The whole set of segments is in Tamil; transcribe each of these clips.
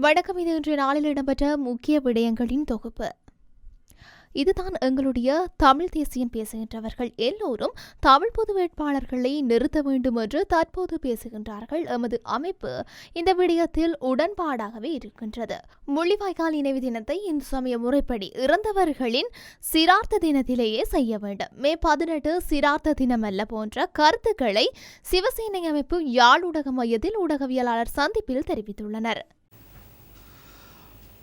வணக்கம் இது இன்றைய நாளில் இடம்பெற்ற முக்கிய விடயங்களின் தொகுப்பு. இதுதான் எங்களுடைய தமிழ் தேசியம் பேசுகின்றவர்கள் எல்லோரும் தமிழ் பொது வேட்பாளர்களை நிறுத்த வேண்டும் என்று தற்போது பேசுகின்றார்கள் எமது அமைப்பு. இந்த விடயத்தில் உடன்பாடாகவே இருக்கின்றது. முள்ளிவாய்க்கால் நினைவு தினத்தை இந்து சமய முறைப்படி இறந்தவர்களின் சிரார்த்த தினத்திலேயே செய்ய வேண்டும். மே பதினெட்டு சிரார்த்த தினம் அல்ல போன்ற கருத்துக்களை சிவசேனை அமைப்பு யாழ் ஊடக மையத்தில் ஊடகவியலாளர் சந்திப்பில் தெரிவித்துள்ளனர்.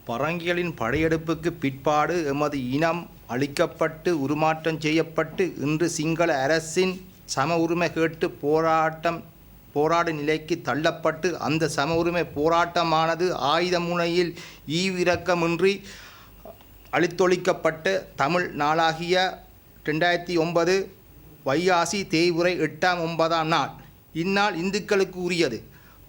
பரங்கிகளின் படையெடுப்புக்கு பிற்பாடு எமது இனம் அழிக்கப்பட்டு உருமாற்றம் செய்யப்பட்டு இன்று சிங்கள அரசின் சம உரிமை கேட்டு போராட்டம் போராடும் நிலைக்கு தள்ளப்பட்டு அந்த சம உரிமை போராட்டமானது ஆயுத முனையில் ஈவிரக்கமின்றி அழித்தொழிக்கப்பட்ட தமிழ் நாளாகிய ரெண்டாயிரத்தி ஒன்பது வையாசி தேய்வுரை எட்டாம் ஒன்பதாம் நாள். இந்நாள் இந்துக்களுக்கு உரியது.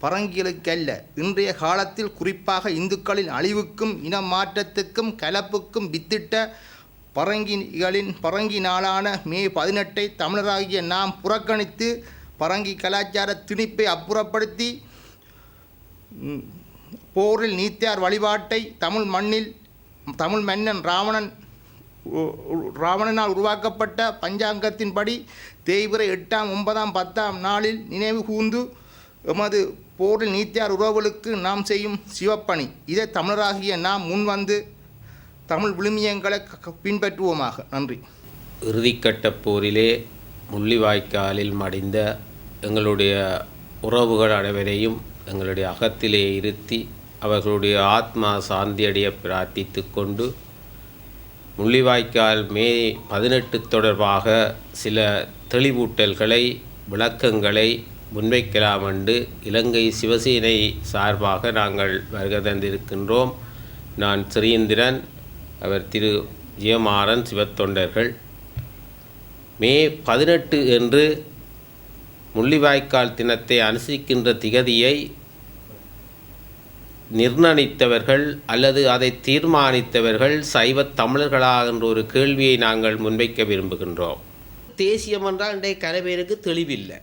பரங்கிகளுக்கல்ல இன்றைய காலத்தில் குறிப்பாக இந்துக்களின் அழிவுக்கும் இன மாற்றத்துக்கும் கலப்புக்கும் வித்திட்ட பரங்கிகளின் பரங்கி நாளான மே பதினெட்டை தமிழராகிய நாம் புறக்கணித்து பரங்கி கலாச்சார திணிப்பை அப்புறப்படுத்தி போரில் நீத்தியார் வழிபாட்டை தமிழ் மண்ணில் தமிழ் மன்னன் ராவணன் ராவணனால் உருவாக்கப்பட்ட பஞ்சாங்கத்தின்படி தேய்பிறை எட்டாம் ஒன்பதாம் பத்தாம் நாளில் நினைவு கூர்ந்து எமது போரில் நீத்தியார் உறவுகளுக்கு நாம் செய்யும் சிவப்பணி. இதை தமிழராகிய நாம் முன்வந்து தமிழ் விழுமியங்களை க- பின்பற்றுவோமாக. நன்றி. இறுதிக்கட்ட போரிலே முள்ளிவாய்க்காலில் மடிந்த எங்களுடைய உறவுகள் அனைவரையும் எங்களுடைய அகத்திலே இருத்தி அவர்களுடைய ஆத்மா சாந்தியடைய பிரார்த்தித்து கொண்டு முள்ளிவாய்க்கால் மே பதினெட்டு தொடர்பாக சில தெளிவூட்டல்களை விளக்கங்களை முன்வைக்கலாம் என்று இலங்கை சிவசேனை சார்பாக நாங்கள் வருகை தந்திருக்கின்றோம். நான் சிறீந்திரன் அவர் திரு ஜெயமாறன் சிவத்தொண்டர்கள். மே பதினெட்டு என்று முள்ளிவாய்க்கால் தினத்தை அனுசரிக்கின்ற திகதியை நிர்ணயித்தவர்கள் அல்லது அதை தீர்மானித்தவர்கள் சைவத் தமிழர்களா என்ற ஒரு கேள்வியை நாங்கள் முன்வைக்க விரும்புகின்றோம். தேசியம் என்றால் இன்றைய கலைவேருக்கு தெளிவில்லை.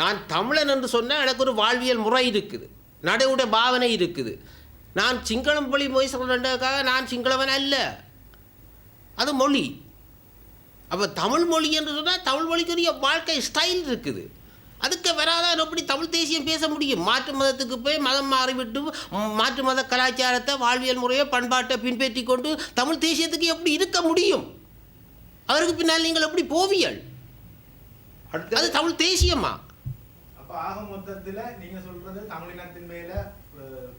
நான் தமிழன் என்று சொன்னால் எனக்கு ஒரு வாழ்வியல் முறை இருக்குது. நடைமுறை பாவனை இருக்குது. நான் சிங்களம் மொழி மொழி சொல்கிறதுக்காக நான் சிங்களவன் அல்ல. அது மொழி. அப்போ தமிழ் மொழி என்று சொன்னால் தமிழ் மொழிக்குரிய வாழ்க்கை ஸ்டைல் இருக்குது. அதுக்கு வராதான் எப்படி தமிழ் தேசியம் பேச முடியும்? மாற்று மதத்துக்கு போய் மதம் மாறிவிட்டு மாற்று மத கலாச்சாரத்தை வாழ்வியல் முறையை பண்பாட்டை பின்பற்றி கொண்டு தமிழ் தேசியத்துக்கு எப்படி இருக்க முடியும்? அவருக்கு பின்னால் நீங்கள் எப்படி போவியல்? அது தமிழ் தேசியமா? ஆக மொத்தத்துல நீங்க சொல்றது தமிழினத்தின் மேல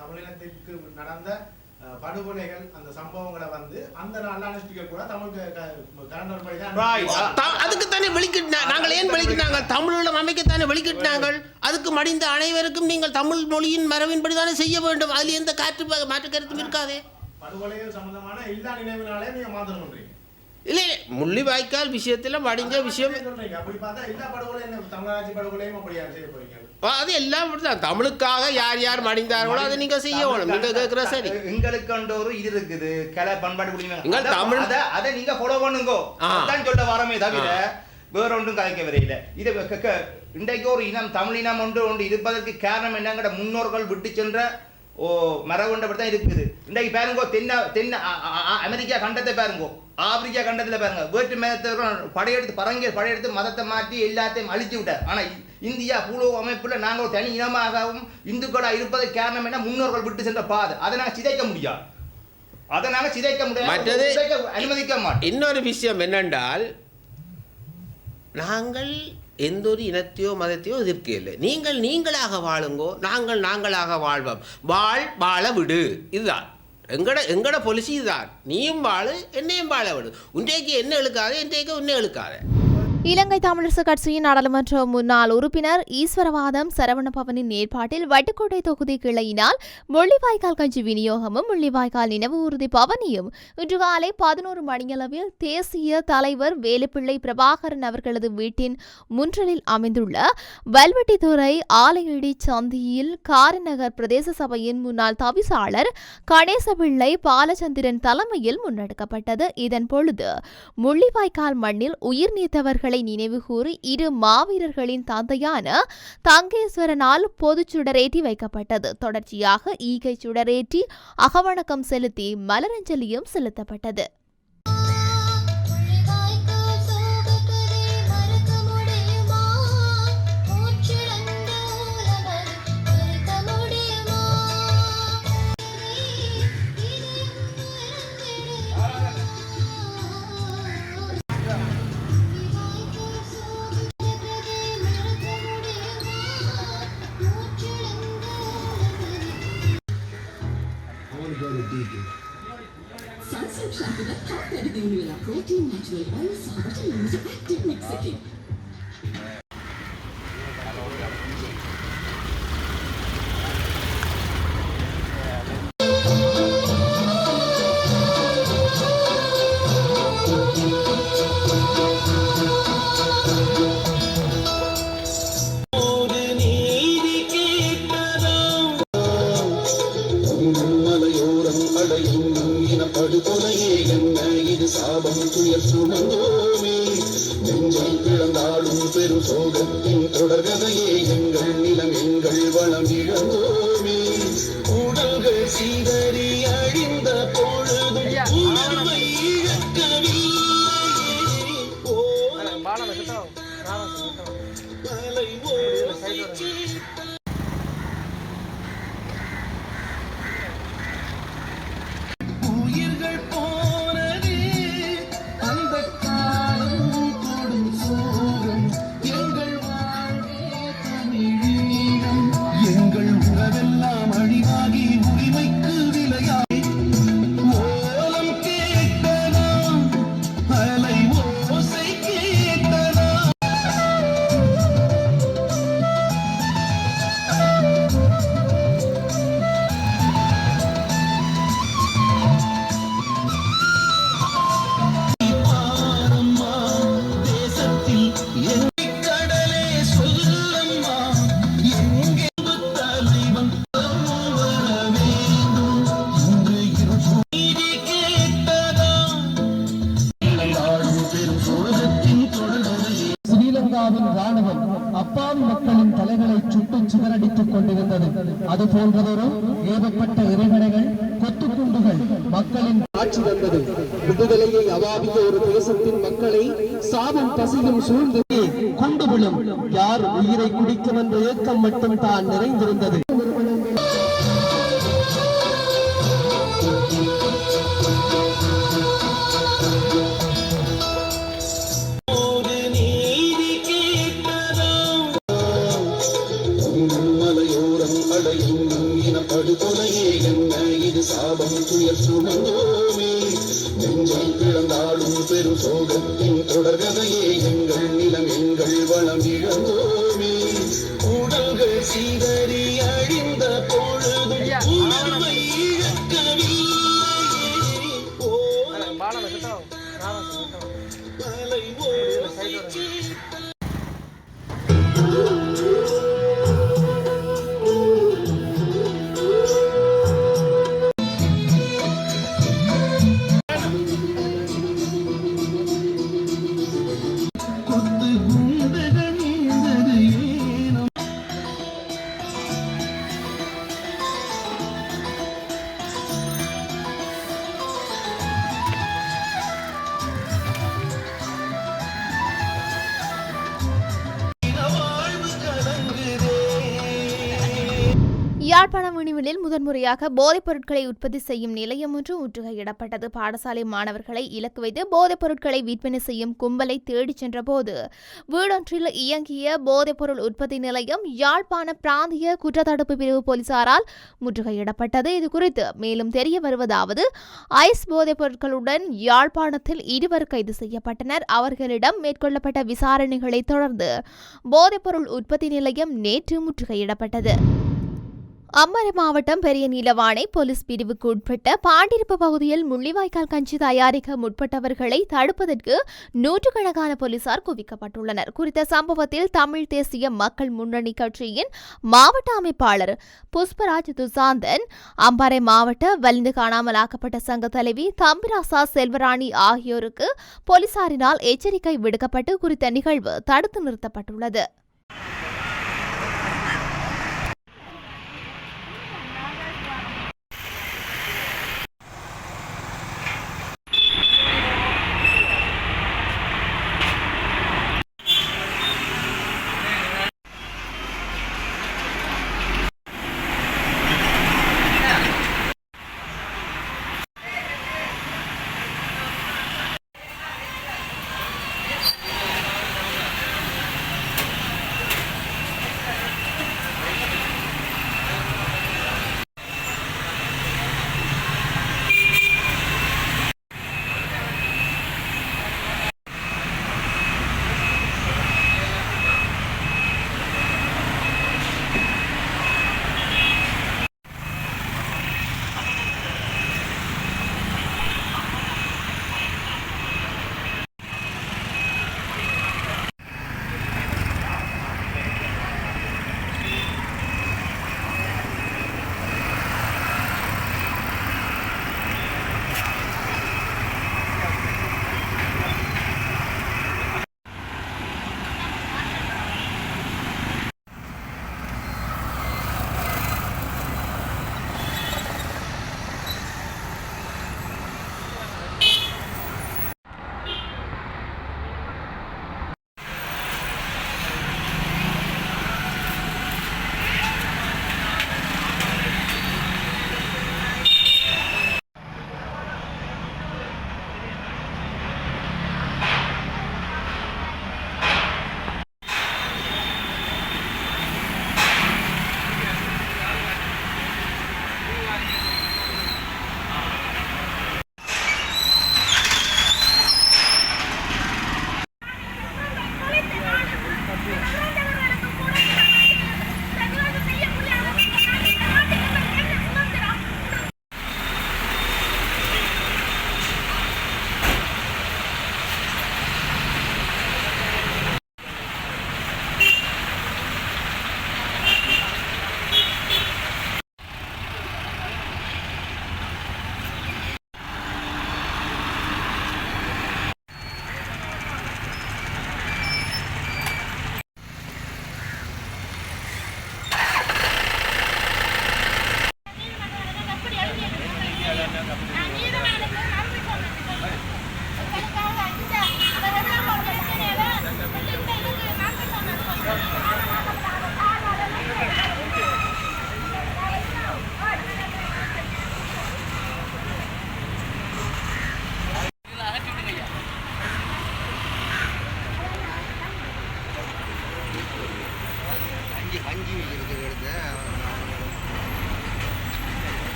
தமிழினத்திற்கு நடந்த படுகொலைகள் அந்த சம்பவங்களை வந்து அந்த அனுஷ்டிக்க கூட தமிழ் அதுக்கு தானே வெளிக்கிட்டு நாங்கள் ஏன் வெளிக்கிட்டாங்க? தமிழீழம் அமைக்கத்தானே வெளிக்கிட்டாங்க அதுக்கு மடிந்த அனைவருக்கும் நீங்கள் தமிழ் மொழியின் மரபின்படி தானே செய்ய வேண்டும்? அதில் எந்த காற்று மாற்று கருத்தும் இருக்காதே. படுகொலைகள் சம்பந்தமான எல்லா நினைவுனாலே நீங்க மாத்தணும்ன்றீங்க இல்லை முள்ளிவாய்க்கால் விஷயத்தில் மடிஞ்ச விஷயம். அது எல்லாம் அப்படிதான் தமிழுக்காக யார் யார் மடிந்தார்களோ அதை நீங்கள் செய்யணும். நீங்கள் கேட்குற சரி. எங்களுக்கு ஒரு இது இருக்குது. கலை பண்பாடு அத- தமிழ்- அத அதை நீங்க ஃபாலோ பண்ணுங்க. அதான் சொல்ல வரமே தவிர வேற ஒன்றும் கலைக்க வரையில. இது இன்றைக்கு ஒரு இனம் தமிழ் இனம் ஒன்று ஒன்று இருப்பதற்கு காரணம் என்னங்கட முன்னோர்கள் விட்டு சென்ற ஓ மரபுண்டபடி தான் இருக்குது. இன்றைக்கு பாருங்க தென்ன தென்ன அமெரிக்கா கண்டத்தை பாருங்க. ஆப்பிரிக்கா கண்டத்துல பாருங்க வேற்று மதத்தவர்கள் படையெடுத்து பரங்கிய படையெடுத்து மதத்தை மாற்றி எல்லாத்தையும் அழிச்சு விட்டார். ஆனா இ- இந்தியா பூலோ அமைப்புல நாங்கள் ஒரு தனி இனமாகவும் இந்துக்களா இருப்பதற்கு காரணம் என்ன? முன்னோர்கள் விட்டு சென்ற பாதை. அதை நாங்கள் சிதைக்க முடியாது. அதை நாங்கள் சிதைக்க முடியாது. மற்றது- அனுமதிக்க மாட்டோம். இன்னொரு விஷயம் என்னென்றால் நாங்கள் எந்த ஒரு இனத்தையோ மதத்தையோ எதிர்க்கவில்லை. நீங்கள் நீங்களாக வாழுங்கோ நாங்கள் நாங்களாக வாழ்வோம். வாழ் வாழ விடு. இதுதான். எங்கட எங்கட பொலிசி தான் நீயும் வாழு என்னையும் வாழ விடு. உன்றைக்கு என்ன இழுக்காத என்றைக்கு உன்னை இழுக்காத. இலங்கை தமிழரசு கட்சியின் நாடாளுமன்ற முன்னாள் உறுப்பினர் ஈஸ்வரவாதம் சரவணபவனின் ஏற்பாட்டில் வட்டுக்கோட்டை தொகுதி கிளையினால் முள்ளிவாய்க்கால் கஞ்சி விநியோகமும் முள்ளிவாய்க்கால் நினைவு உறுதி பவனியும். இன்று காலை பதினோரு மணியளவில் தேசிய தலைவர் வேலுப்பிள்ளை பிரபாகரன் அவர்களது வீட்டின் முன்றலில் அமைந்துள்ள வல்வெட்டித்துறை ஆலையடி சந்தியில் காரநகர் பிரதேச சபையின் முன்னாள் தவிசாளர் கணேசபிள்ளை பாலச்சந்திரன் தலைமையில் முன்னெடுக்கப்பட்டது. இதன் பொழுது முள்ளிவாய்க்கால் மண்ணில் உயிர் நீத்தவர்கள் தியாகிகளை நினைவுகூறி இரு மாவீரர்களின் தந்தையான தங்கேஸ்வரனால் பொதுச் சுடரேற்றி வைக்கப்பட்டது. தொடர்ச்சியாக ஈகை சுடரேற்றி அகவணக்கம் செலுத்தி மலரஞ்சலியும் செலுத்தப்பட்டது. Protein natural oil soft and use active mixing. துயர் சுமந்தோமே. நெஞ்சை பிளந்தாடும் பெரு சோகத்தின் தொடர்கதையே. எங்கள் நிலம் எங்கள் வளம் இழந்தோ சுட்டுச் சிதறடித்துக் கொண்டிருந்தது அது போன்றதொரு ஏவப்பட்ட இறைவனைகள் கொத்துக்குண்டுகள் மக்களின் ஆட்சி வந்தது. விடுதலையை அவாவிய ஒரு தேசத்தின் மக்களை சாவும் பசியும் சூழ்ந்து கொண்டு விழும். யார் உயிரை குடிக்கும் என்ற ஏக்கம் மட்டும் தான் நிறைந்திருந்தது. என்ன இது சாபம் துயர் சுமந்தோமே? நெஞ்சை பிளந்தாடும் பெரும் சோகத்தின் தொடர்கதையே எங்கள் நிலம் எங்கள் வளம் இழந்தோமே. உடல்கள் சீதறி அழிந்த யாழ்ப்பாணம் விணிவிலில் முதன்முறையாக போதைப் பொருட்களை உற்பத்தி செய்யும் நிலையம் ஒன்று முற்றுகையிடப்பட்டது. பாடசாலை மாணவர்களை இலக்கு வைத்து போதைப் பொருட்களை விற்பனை செய்யும் கும்பலை தேடிச் சென்றபோது வீடொன்றில் இயங்கிய போதைப் பொருள் உற்பத்தி நிலையம் யாழ்ப்பாண பிராந்திய குற்றத்தடுப்பு பிரிவு போலீசாரால் முற்றுகையிடப்பட்டது. இது குறித்து மேலும் தெரிய வருவதாவது ஐஸ் போதைப் பொருட்களுடன் யாழ்ப்பாணத்தில் இருவர் கைது செய்யப்பட்டனர். அவர்களிடம் மேற்கொள்ளப்பட்ட விசாரணைகளை தொடர்ந்து போதைப்பொருள் உற்பத்தி நிலையம் நேற்று முற்றுகையிடப்பட்டது. அம்மரை மாவட்டம் பெரிய நீலவானை போலீஸ் பிரிவுக்கு உட்பட்ட பாண்டிருப்பு பகுதியில் முள்ளிவாய்க்கால் கஞ்சி தயாரிக்க முற்பட்டவர்களை தடுப்பதற்கு நூற்றுக்கணக்கான போலீசார் குவிக்கப்பட்டுள்ளனர். குறித்த சம்பவத்தில் தமிழ் தேசிய மக்கள் முன்னணி கட்சியின் மாவட்ட அமைப்பாளர் புஷ்பராஜ் துசாந்தன் அம்பாறை மாவட்ட வலிந்து காணாமலாக்கப்பட்ட சங்க தலைவி தம்பிராசா செல்வராணி ஆகியோருக்கு போலீசாரினால் எச்சரிக்கை விடுக்கப்பட்டு குறித்த நிகழ்வு தடுத்து நிறுத்தப்பட்டுள்ளது.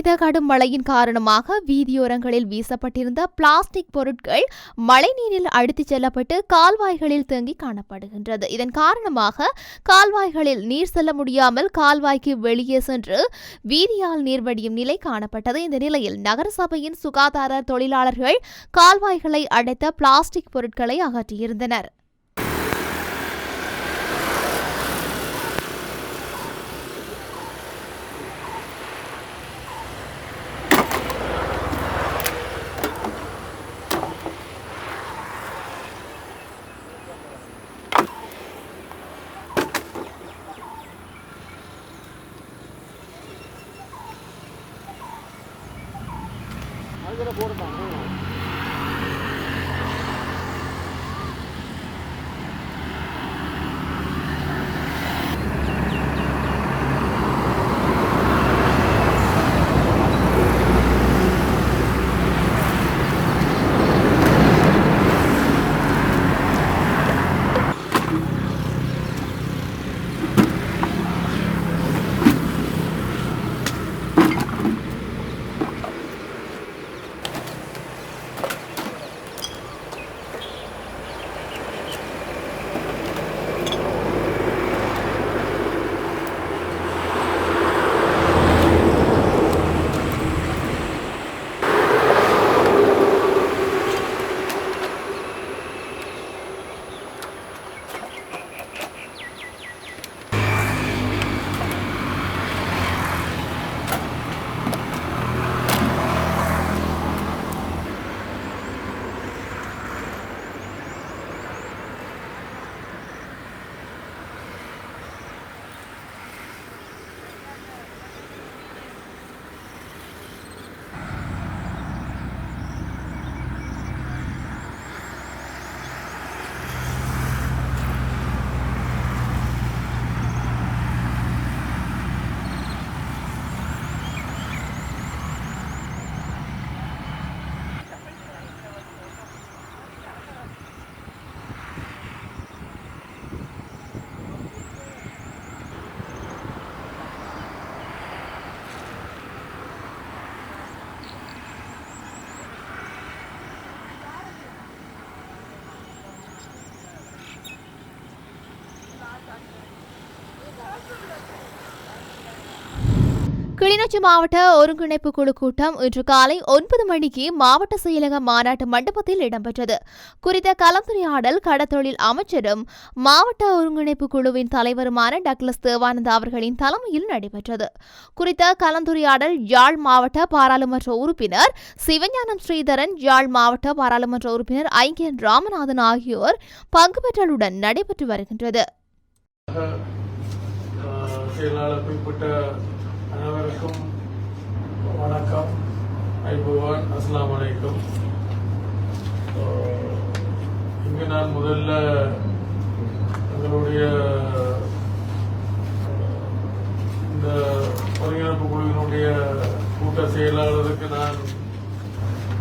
பெய்த கடும் மழையின் காரணமாக வீதியோரங்களில் வீசப்பட்டிருந்த பிளாஸ்டிக் பொருட்கள் மழைநீரில் அடித்துச் செல்லப்பட்டு கால்வாய்களில் தேங்கி காணப்படுகின்றது. இதன் காரணமாக கால்வாய்களில் நீர் செல்ல முடியாமல் கால்வாய்க்கு வெளியே சென்று வீதியால் நீர் வடியும் நிலை காணப்பட்டது. இந்த நிலையில் நகரசபையின் சுகாதார தொழிலாளர்கள் கால்வாய்களை அடைத்த பிளாஸ்டிக் பொருட்களை அகற்றியிருந்தனர். கிளிநொச்சி மாவட்ட ஒருங்கிணைப்பு குழு கூட்டம் இன்று காலை ஒன்பது மணிக்கு மாவட்ட செயலக மாநாட்டு மண்டபத்தில் இடம்பெற்றது. குறித்த கலந்துரையாடல் கடத்தொழில் அமைச்சரும் மாவட்ட ஒருங்கிணைப்பு குழுவின் தலைவருமான டக்ளஸ் தேவானந்தா அவர்களின் தலைமையில் நடைபெற்றது. குறித்த கலந்துரையாடல் யாழ் மாவட்ட பாராளுமன்ற உறுப்பினர் சிவஞானம் ஸ்ரீதரன் யாழ் மாவட்ட பாராளுமன்ற உறுப்பினர் ஐங்கியன் ராமநாதன் ஆகியோர் பங்கு பெற்றலுடன் நடைபெற்று வருகின்றது. செயலாளர் குறிப்பிட்ட அனைவருக்கும் வணக்கம். ஐபுவான் அஸ்லாம் வலைக்கும் இங்கு நான் முதல்ல எங்களுடைய இந்த ஒருங்கிணைப்பு குழுவினுடைய கூட்ட செயலாளருக்கு நான்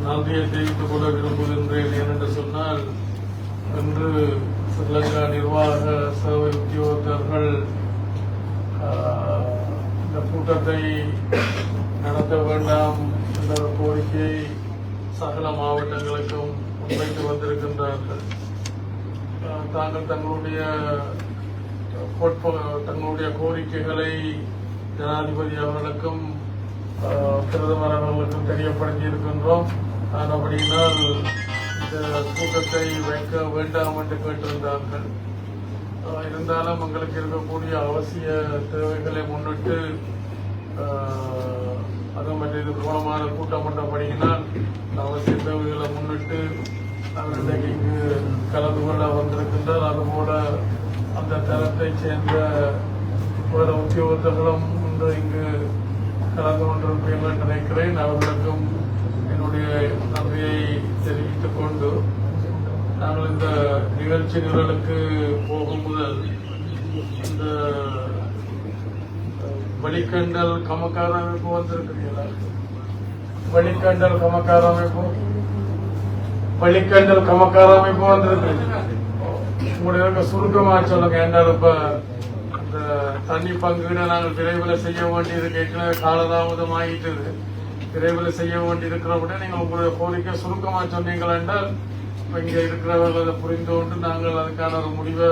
நன்றியை தெரிவித்துக் கொள்ள விரும்புகின்றேன் ஏனென்று சொன்னால் இன்று ஸ்ரீலங்கா நிர்வாக சேவை உத்தியோகத்தர்கள் இந்த கூட்டத்தை நடத்த வேண்டாம் என்ற கோரிக்கையை சகல மாவட்டங்களுக்கும் முன்வைத்து வந்திருக்கின்றார்கள். தாங்கள் தங்களுடைய தங்களுடைய கோரிக்கைகளை ஜனாதிபதி அவர்களுக்கும் பிரதமர் அவர்களுக்கும் தெரியப்படுத்தி இருக்கின்றோம் அப்படினால் இந்த கூட்டத்தை வைக்க வேண்டாம் என்று கேட்டிருந்தார்கள். இருந்தாலும் எங்களுக்கு இருக்கக்கூடிய அவசிய தேவைகளை முன்னிட்டு அதுவும் அது மற்ற இது பிரபலமான கூட்டம் பண்ணபடியினால் அவசிய தேவைகளை முன்னிட்டு அவர் இன்றைக்கு இங்கு கலந்து கொள்ள வந்திருக்கின்றார் அதுபோல அந்த தரத்தைச் சேர்ந்த பிற உத்தியோகத்தர்களும் இன்று இங்கு கலந்து கொண்டிருப்பீர்கள் என்று நினைக்கிறேன். அவர்களுக்கும் என்னுடைய நன்றியை தெரிவித்துக் கொண்டு நாங்கள் இந்த நிகழ்ச்சி நிரலுக்கு போகும் முதல் இந்த வழிக்கண்டல் வழிகண்டல் கமக்கார அமைப்பு வந்திருக்கிறீங்களா வழிகண்டல் கமக்கார அமைப்பு வழிகண்டல் கமக்கார அமைப்பு வந்திருக்கு. உங்களுடைய சுருக்கமா சொல்லுங்க. என்றால் இப்ப அந்த தண்ணி பங்கீடு நாங்கள் விரைவில் செய்ய வேண்டியது கேட்கல காலதாமதம் ஆகிட்டு விரைவில் செய்ய வேண்டியிருக்கிறபடி நீங்கள் உங்களுடைய கோரிக்கை சுருக்கமா சொன்னீங்கள் என்றால் இங்கே இருக்கிறவர்கள் அதை புரிந்து கொண்டு நாங்கள் அதுக்கான ஒரு முடிவை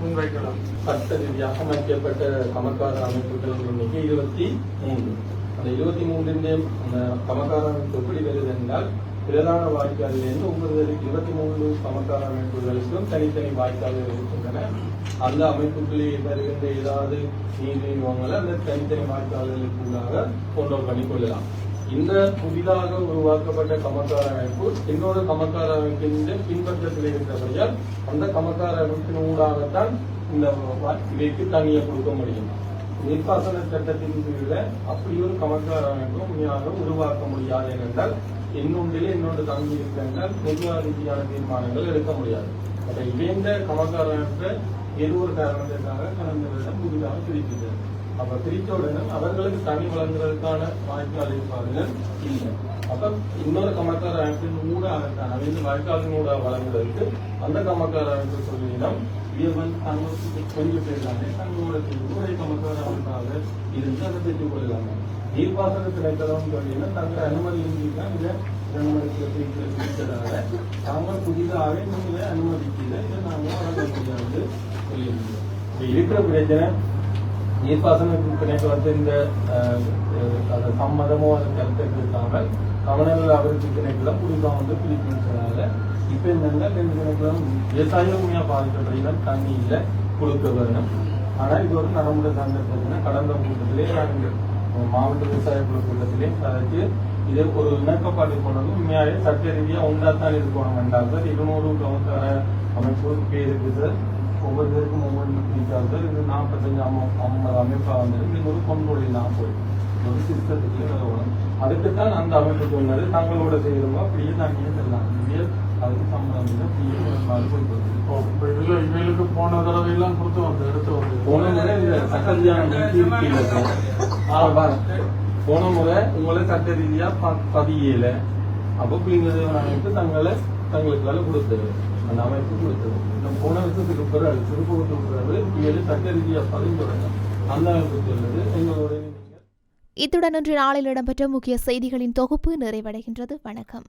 முன்வைக்கலாம். சட்ட ரீதியாக அமைக்கப்பட்ட கமக்கார அமைப்புகளின் எண்ணிக்கை இருபத்தி மூன்று. அந்த இருபத்தி மூன்றின் அந்த கமக்கார அமைப்பு எப்படி வருது என்றால் பிரதான வாய்க்காலிலிருந்து ஒவ்வொரு இருபத்தி மூன்று சமக்கார அமைப்புகளுக்கும் தனித்தனி வாய்க்கால்கள் இருக்கின்றன. அந்த அமைப்புகளில் வருகின்ற ஏதாவது நீர் நிறுவனங்களை அந்த தனித்தனி வாய்க்கால்களுக்குள்ளாக கொண்டு பண்ணி கொள்ளலாம் இந்த புதிதாக உருவாக்கப்பட்ட கமக்கார அமைப்பு இன்னொரு கமக்கார அமைப்பின் பின்பற்றத்தில் இருக்கிறபடியால் அந்த கமக்கார அமைப்பின் ஊடாகத்தான் இந்த வா- இவைக்கு தண்ணியை கொடுக்க முடியும். நீர்ப்பாசன சட்டத்தின் கீழே அப்படி ஒரு கமக்கார அமைப்பு உண்மையாக உருவாக்க முடியாது ஏனென்றால் இன்னொன்றிலே இன்னொன்று தங்கி இருக்கிறால் நிர்வாக ரீதியான தீர்மானங்கள் எடுக்க முடியாது. அதை இணைந்த கமக்கார அமைப்பை ஏதோ ஒரு காரணத்திற்காக கடந்த வருடம் புதிதாக பிரிக்கிறது அப்ப பிரித்த உடனே அவர்களுக்கு தனி வழங்குறதுக்கான வாய்ப்பு அளிப்பார்கள் இல்லை. அப்ப இன்னொரு கமக்கார அமைப்பின் ஊடாக அவங்க வாய்க்காலின் ஊடாக வழங்குறதுக்கு அந்த கமக்கார அமைப்பு சொல்லிடம் இவன் தங்களுக்கு கொஞ்சம் பேர் தானே தங்களோட ஒரே கமக்கார அமைப்பாக இருந்து அதை பெற்றுக் கொள்ளலாங்க நீர்ப்பாசன திணைக்களம் சொல்லினா தங்கள் அனுமதி இன்றி இதை அனுமதிக்க பிரித்ததால தாங்கள் புதிதாக நீங்களே அனுமதிக்கல இதை நாங்கள் வழங்க முடியாது சொல்லியிருந்தோம் இப்ப இருக்கிற பிரச்சனை நீர்ப்பாசன வந்து இந்த அந்த சம்மதமோ அந்த கருத்துக்கு இருக்காமல் கவனங்கள் அவருக்கு திணைக்களம் குறிப்பாக வந்து பிரிக்கிறதுனால இப்ப என்னன்னா ரெண்டு திணைக்களம் விவசாயம் உண்மையா பாதிக்கப்படுகிறது தண்ணி இல்லை கொடுக்க வரணும் ஆனா இது ஒரு நடைமுறை சார்ந்த கடந்த கூட்டத்திலே நாங்கள் மாவட்ட விவசாய குழு கூட்டத்திலே கதைச்சு இது ஒரு இணக்கப்பாடு கொண்டு வந்து உண்மையாவே சட்ட ரீதியாக உண்டாத்தான் இருக்கணும் வேண்டாம் சார் இருநூறு கவுன்சார அமைப்பு பேருக்கு சார் ஒவ்வொரு பேருக்கும் ஒவ்வொரு சார் இது நாற்பத்தஞ்சு அம்மா ஐம்பது அமைப்பா வந்துருக்கு. இது ஒரு கொண்டொழி நான் போய். ஒரு சிஸ்டத்துக்குள்ளே வரணும் அதுக்குத்தான் அந்த அமைப்பு சொன்னது தங்களோட செய்யறோமோ அப்படியே நாங்கள் செல்லலாம் இதுவே அதுக்கு சம்பளம் இல்லை. அப்படியே ஒரு நாள் போய் இப்போ இப்ப இதுல இவங்களுக்கு போன தடவை எல்லாம் கொடுத்து வந்து எடுத்து வந்து போன முறை இந்த சட்டத்தியான போன முறை உங்களை சட்ட ரீதியா ப- பதியல. அப்ப பிள்ளைங்க அமைப்பு தங்களை தங்களுக்கால கொடுத்தது. அந்த அமைப்பு கொடுத்தது. இந்த போன வருஷத்துக்கு பிறகு திருப்பூரத்துக்கு பிறகு ஏழு சட்ட ரீதியாக பதிந்துள்ளது அந்த அமைப்பு சொல்லுது எங்களுடைய இத்துடன் இன்று நாளில் இடம்பெற்ற முக்கிய செய்திகளின் தொகுப்பு நிறைவடைகின்றது. வணக்கம்.